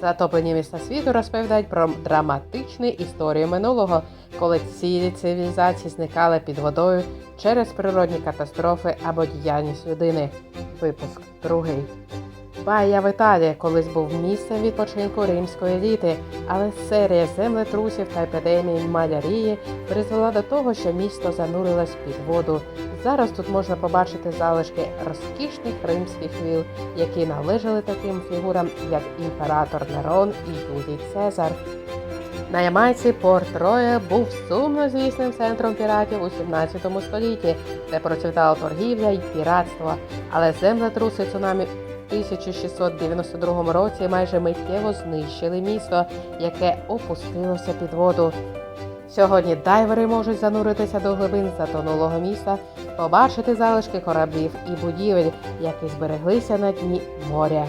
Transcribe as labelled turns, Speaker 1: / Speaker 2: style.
Speaker 1: Затоплені міста світу розповідають про драматичну історію минулого, коли цілі цивілізації зникали під водою через природні катастрофи або діяльність людини. Випуск другий. Бая в Італії колись був місцем відпочинку римської еліти, але серія землетрусів та епідемії малярії призвела до того, що місто занурилось під воду. Зараз тут можна побачити залишки розкішних римських віл, які належали таким фігурам, як імператор Нерон і Юлій Цезар. На Ямайці Порт Роя був сумнозвісним центром піратів у 17 столітті, де процвітала торгівля й піратство, але землетруси цунамі 1692 році майже миттєво знищили місто, яке опустилося під воду. Сьогодні дайвери можуть зануритися до глибин затонулого міста, побачити залишки кораблів і будівель, які збереглися на дні моря.